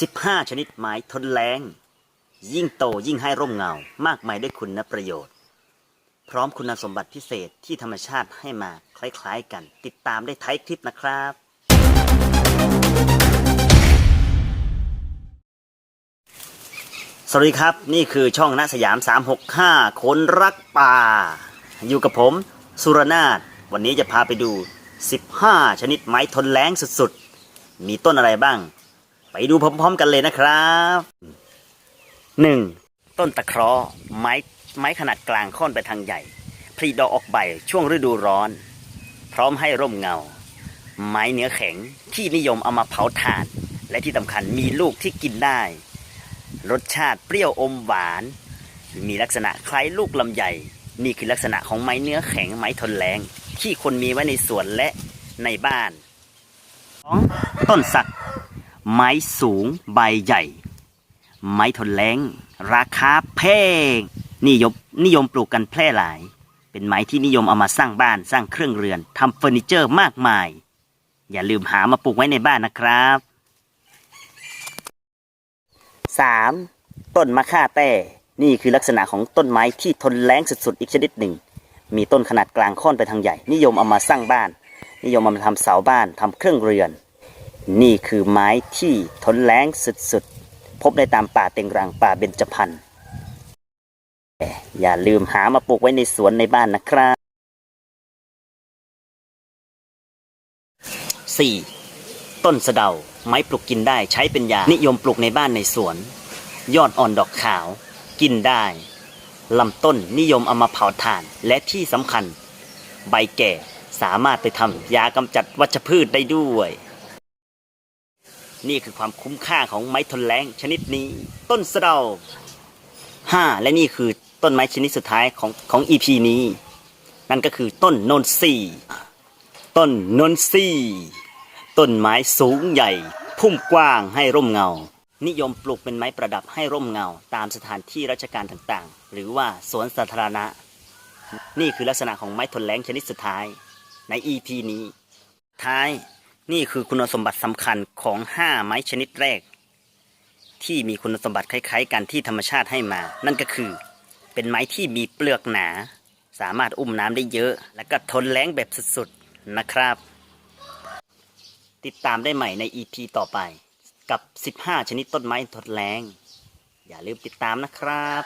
15 ชนิดไม้ทนแรงยิ่งโตยิ่งให้ร่มเงา มากมายได้คุณประโยชน์ พร้อมคุณสมบัติพิเศษที่ธรรมชาติให้มาคล้ายๆกัน ติดตามได้ท้ายคลิปนะครับ สวัสดีครับ นี่คือช่องนาสยาม 365 คนรักป่า อยู่กับผม สุรนาถวันนี้จะพาไปดู 15 ชนิดไม้ทนแรงสุดๆ มีต้นอะไรบ้าง ไปดูพร้อมๆกันเลยนะครับ 1. ต้นตะเคราะห์ไม้ไม้ขนาดกลางค่อนไปทางใหญ่ผลิดอกออกใบช่วงฤดูร้อน พร้อมให้ร่มเงา ไม้เนื้อแข็งที่นิยมเอามาเผาถ่าน และที่สำคัญมีลูกที่กินได้ รสชาติเปรี้ยวอมหวาน มีลักษณะคล้ายลูกลำไยนี่คือลักษณะของไม้เนื้อแข็งไม้ทนแรง ที่คนมีไว้ในสวนและในบ้าน 2. ต้นสัก ไม้สูงใบใหญ่ ไม้ทนแรงราคาแพงนิยมนิยมปลูกกันแพร่หลาย เป็นไม้ที่นิยมเอามาสร้างบ้านสร้างเครื่องเรือนทำเฟอร์นิเจอร์มากมาย อย่าลืมหามาปลูกไว้ในบ้านนะครับ 3. ต้นมะค่าแต้นี่คือลักษณะของต้นไม้ที่ทนแรงสุดๆ อีกชนิดหนึ่ง มีต้นขนาดกลางค่อนไปทางใหญ่ นิยมเอามาสร้างบ้าน นิยมเอามาทำเสาบ้านทำเครื่องเรือน นี่คือไม้ที่ทนแรงสุดๆ พบได้ตามป่าเต็งรังป่าเบญจพรรณอย่าลืมหามาปลูกไว้ในสวนในบ้านนะครับ 4. ต้นสะเดา ไม้ปลูกกินได้ใช้เป็นยา นิยมปลูกในบ้านในสวน ยอดอ่อนดอกขาว กินได้ลำต้นนิยมเอามาเผาถ่าน และที่สำคัญ ใบแก่สามารถไปทำยากำจัดวัชพืชได้ด้วย นี่คือความคุ้มค่าของไม้ทนแรงชนิดนี้ ต้นสะเดาห้าและนี่คือต้นไม้ชนิดสุดท้ายของของ EP นี้ นั่นก็คือต้นโนนซีต้นโนนซีต้นไม้สูงใหญ่ พุ่มกว้างให้ร่มเงา นิยมปลูกเป็นไม้ประดับให้ร่มเงา ตามสถานที่ราชการต่างๆ หรือว่าสวนสาธารณะ นี่คือลักษณะของไม้ทนแรงชนิดสุดท้ายใน EP นี้ ท้าย นี่คือคุณสมบัติสำคัญของ 5 ไม้ชนิดแรก ที่มีคุณสมบัติคล้ายๆ กันที่ธรรมชาติให้มา นั่นก็คือ เป็นไม้ที่มีเปลือกหนา สามารถอุ้มน้ำได้เยอะ และก็ทนแรงแบบสุดๆนะครับ ติดตามได้ใหม่ใน EP ต่อไปกับ 15 ชนิดต้นไม้ทนแรงอย่าลืมติดตามนะครับ